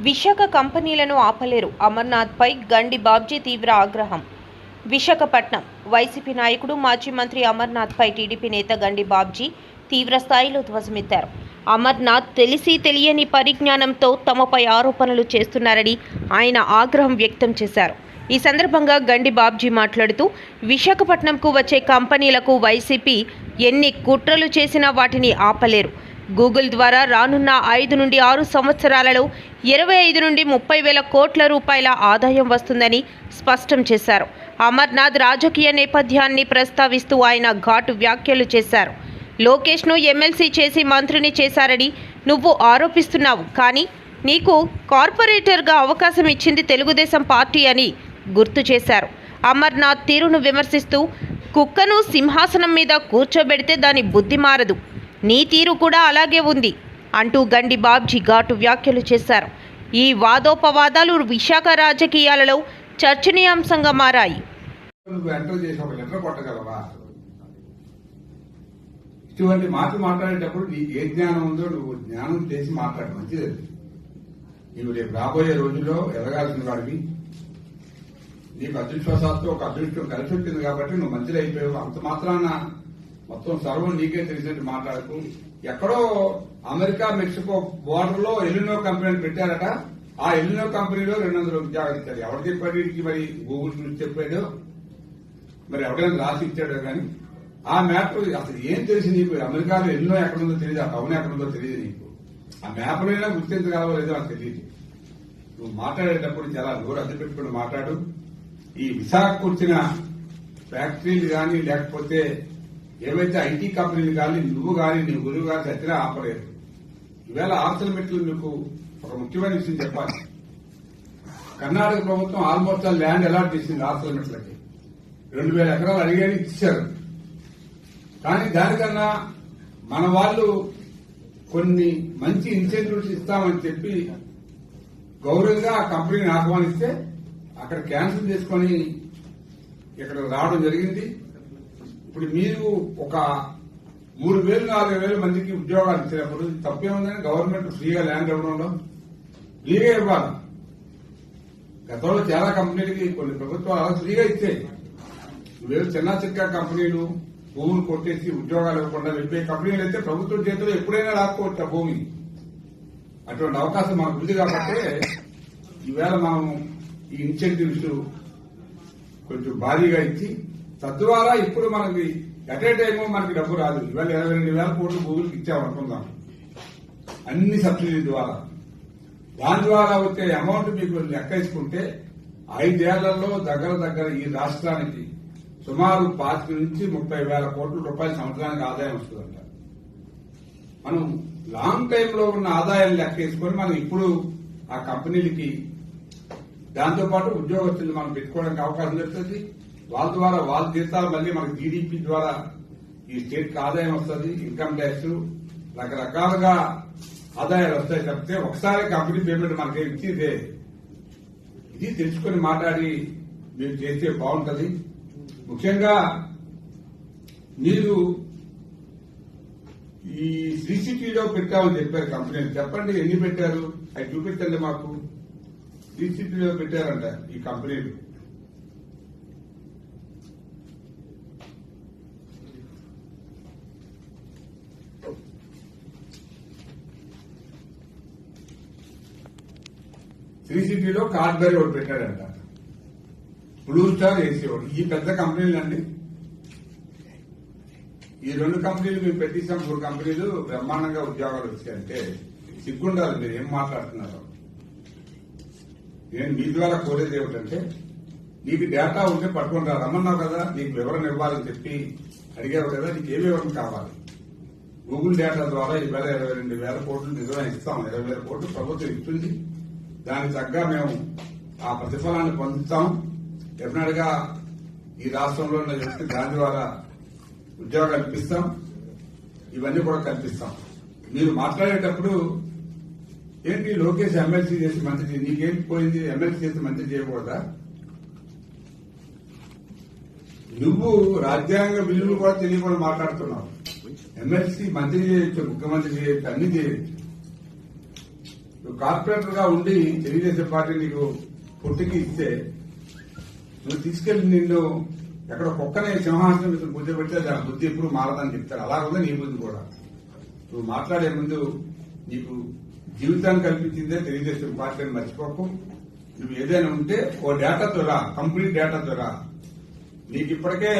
విశాఖ కంపెనీలను ఆపలేరు. అమర్నాథ్పై గండి బాబ్జీ తీవ్ర ఆగ్రహం. విశాఖపట్నం వైసీపీ నాయకుడు మాజీ మంత్రి అమర్నాథ్పై టీడీపీ నేత గండి బాబ్జీ తీవ్ర స్థాయిలో ధ్వజమెత్తారు. అమర్నాథ్ తెలిసి తెలియని పరిజ్ఞానంతో తమపై ఆరోపణలు చేస్తున్నారని ఆయన ఆగ్రహం వ్యక్తం చేశారు. ఈ సందర్భంగా గండి బాబ్జీ మాట్లాడుతూ విశాఖపట్నంకు వచ్చే కంపెనీలకు వైసీపీ ఎన్ని కుట్రలు చేసినా వాటిని ఆపలేరు. గూగుల్ ద్వారా రానున్న ఐదు నుండి ఆరు సంవత్సరాలలో ఇరవై ఐదు నుండి ముప్పై వేల కోట్ల రూపాయల ఆదాయం వస్తుందని స్పష్టం చేశారు. అమర్నాథ్ రాజకీయ నేపథ్యాన్ని ప్రస్తావిస్తూ ఆయన ఘాటు వ్యాఖ్యలు చేశారు. లోకేష్ను ఎమ్మెల్సీ చేసి మంత్రిని చేశారని నువ్వు ఆరోపిస్తున్నావు. కానీ నీకు కార్పొరేటర్గా అవకాశం ఇచ్చింది తెలుగుదేశం పార్టీ అని గుర్తు చేశారు. అమర్నాథ్ తీరును విమర్శిస్తూ కుక్కను సింహాసనం మీద కూర్చోబెడితే దాని బుద్ధి మారదు. నీ తీరు కూడా అలాగే ఉంది అంటూ గండి బాబ్జీ ఘాటు వ్యాఖ్యలు చేశారు. ఈ వాదోపవాదాలు విశాఖ రాజకీయాలలో చర్చనీయాంశంగా మారాయి. ఇటువంటి మాటలు మాట్లాడేటప్పుడు నీకు ఏ జ్ఞానం ఉందో నువ్వు జ్ఞానం చేసి మాట్లాడు మంచిది. అది. నీవు రేపు రాబోయే రోజుల్లో ఎదగాల్సిన వాడివి. నీకు అదృష్టవశాత్తు ఒక అదృష్టం కలిసి వచ్చింది కాబట్టి నువ్వు మంచిది అయిపోయావు అంత మాత్రాన మొత్తం సర్వం నీకే తెలిసినట్టు మాట్లాడుతూ ఎక్కడో అమెరికా మెక్సికో బోర్డర్లో ఎల్లినో కంపెనీ పెట్టారట. ఆ ఎల్లినో కంపెనీలో రెండు వందల ఉద్యోగాలు ఇచ్చారు. ఎవరు చెప్పాడు మరి? గూగుల్ గురించి చెప్పాడు. మరి ఎవరైనా రాసి ఇచ్చాడో కానీ ఆ మ్యాప్ అసలు ఏం తెలిసి నీకు? అమెరికాలో ఎన్నో ఎక్కడుందో తెలియదు ఆ టౌన్ ఎక్కడుందో తెలియదు నీకు. ఆ మ్యాప్లైనా గుర్తించగలవో లేదో నాకు తెలియదు నువ్వు మాట్లాడేటప్పుడు చాలా నోరు అద్దె పెట్టుకుని మాట్లాడు. ఈ విశాఖకు వచ్చిన ఫ్యాక్టరీలు కానీ లేకపోతే ఏవైతే ఐటీ కంపెనీలు కానీ నువ్వు కానీ నీ గురువు కానీ చచ్చినా ఆపలేదు. ఈవేళ ఆర్సల్ మెట్లు మీకు ఒక ముఖ్యమైన విషయం చెప్పాలి. కర్ణాటక ప్రభుత్వం ఆల్మోస్ట్ ఆ ల్యాండ్ అలాట్ చేసింది ఆర్సల్ మెట్లకి. రెండు వేల ఎకరాలు అడిగాని ఇచ్చారు. కానీ దానికన్నా మన వాళ్ళు కొన్ని మంచి ఇన్సెంటివ్స్ ఇస్తామని చెప్పి గౌరవంగా ఆ కంపెనీని ఆహ్వానిస్తే అక్కడ క్యాన్సిల్ చేసుకొని ఇక్కడ రావడం జరిగింది. ఇప్పుడు మీరు ఒక మూడు వేలు నాలుగు వేల మందికి ఉద్యోగాలు ఇచ్చినప్పుడు తప్పేముందని గవర్నమెంట్ ఫ్రీగా ల్యాండ్ ఇవ్వడంలో ఫ్రీగా ఇవ్వాలి. గతంలో చాలా కంపెనీలకి కొన్ని ప్రభుత్వాలు ఫ్రీగా ఇచ్చాయి. వేరు చిన్న చిక్క కంపెనీలు భూములు కొట్టేసి ఉద్యోగాలు ఇవ్వకుండా వెళ్ళిపోయే కంపెనీలు అయితే ప్రభుత్వం చేతిలో ఎప్పుడైనా రాసుకోవచ్చు ఆ భూమి. అటువంటి అవకాశం మనకు ఉంది కాబట్టి ఈవేళ మనం ఈ ఇన్సెంటివ్స్ కొంచెం భారీగా ఇచ్చి తద్వారా ఇప్పుడు మనకి ఎట్ ఏ టైమ్ మనకి డబ్బు రాదు. ఇవాళ ఇరవై రెండు వేల కోట్లు గూగుల్కి ఇచ్చామనుకుందాం. అన్ని సబ్సిడీ ద్వారా. దాని ద్వారా వచ్చే అమౌంట్ మీకు లెక్క వేసుకుంటే ఐదేళ్ళలో దగ్గర దగ్గర ఈ రాష్ట్రానికి సుమారు పాతిక నుంచి ముప్పై వేల కోట్ల రూపాయల సంవత్సరానికి ఆదాయం వస్తుందంట. మనం లాంగ్ టైమ్లో ఉన్న ఆదాయం లెక్కేసుకొని మనం ఇప్పుడు ఆ కంపెనీలకి దాంతోపాటు ఉద్యోగస్తులు మనం పెట్టుకోవడానికి అవకాశం దొరుకుతుంది. వాళ్ళ ద్వారా వాళ్ళ జీతాలు మళ్ళీ మనకి జీడీపీ ద్వారా ఈ స్టేట్కి ఆదాయం వస్తుంది ఇన్కమ్ ట్యాక్స్ రకరకాలుగా ఆదాయాలు వస్తాయి తప్పితే ఒకసారి కంపెనీ పేమెంట్ మనకి ఇచ్చేదే ఇది. తెలుసుకొని మాట్లాడి మేము చేస్తే బాగుంటుంది. ముఖ్యంగా మీరు ఈ సీసీటీవీలో పెట్టామని చెప్పారు కంపెనీలు చెప్పండి ఎన్ని పెట్టారు? అవి చూపించండి మాకు. సీసీటీవీలో పెట్టారంట ఈ కంపెనీలు త్రీసీపీలో సిటీలో ఒకటి పెట్టాడంట. బ్లూ స్టార్ ఏసీ ఒకటి ఈ పెద్ద కంపెనీలు అండి. ఈ రెండు కంపెనీలు మేము పెట్టించాం మూడు కంపెనీలు బ్రహ్మాండంగా ఉద్యోగాలు వచ్చాయంటే సిగ్గుండాలి. మీరు ఏం మాట్లాడుతున్నారు? నేను మీ ద్వారా కోరేది ఏమిటంటే నీకు డేటా ఉంటే పట్టుకొని రమ్మన్నావు కదా నీకు వివరణ ఇవ్వాలని చెప్పి అడిగావు కదా నీకు ఏ వివరణ కావాలి? గూగుల్ డేటా ద్వారా ఈ వేల ఇరవై రెండు వేల కోట్లు నిజమే ఇస్తాం. ఇరవై వేల కోట్లు ప్రభుత్వం ఇస్తుంది. దానికి తగ్గ మేము ఆ ప్రతిఫలాన్ని పొందుతాం. డెఫినెట్గా ఈ రాష్ట్రంలో ఉన్న వ్యక్తి దాని ద్వారా ఉద్యోగాలు కల్పిస్తాం ఇవన్నీ కూడా కల్పిస్తాం. మీరు మాట్లాడేటప్పుడు ఏంటి లోకేష్ ఎమ్మెల్సీ చేసి మంత్రి నీకేం పోయింది? ఎమ్మెల్సీ చేసి మంత్రి చేయకూడదా? నువ్వు రాజ్యాంగ విలువలు కూడా తెలియకుండా మాట్లాడుతున్నావు. ఎమ్మెల్సీ మంత్రి చేయొచ్చు ముఖ్యమంత్రి చేయొచ్చు అన్ని చేయొచ్చు. నువ్వు కార్పొరేటర్గా ఉండి తెలుగుదేశం పార్టీ నీకు పుట్టికి ఇస్తే నువ్వు తీసుకెళ్ళి నిన్ను ఎక్కడ కుక్కనే సింహాసనం మీద కూర్చోబెడితే దాని బుద్ధి ఎప్పుడు మారదని చెప్తారు. అలా ఉంది నీ బుద్ధి కూడా. నువ్వు మాట్లాడే ముందు నీకు జీవితాన్ని కల్పించిందే తెలుగుదేశం పార్టీ అని మర్చిపోకు. నువ్వు ఏదైనా ఉంటే ఓ డేటా రా కంప్లీట్ డేటాతో రా. నీకు ఇప్పటికే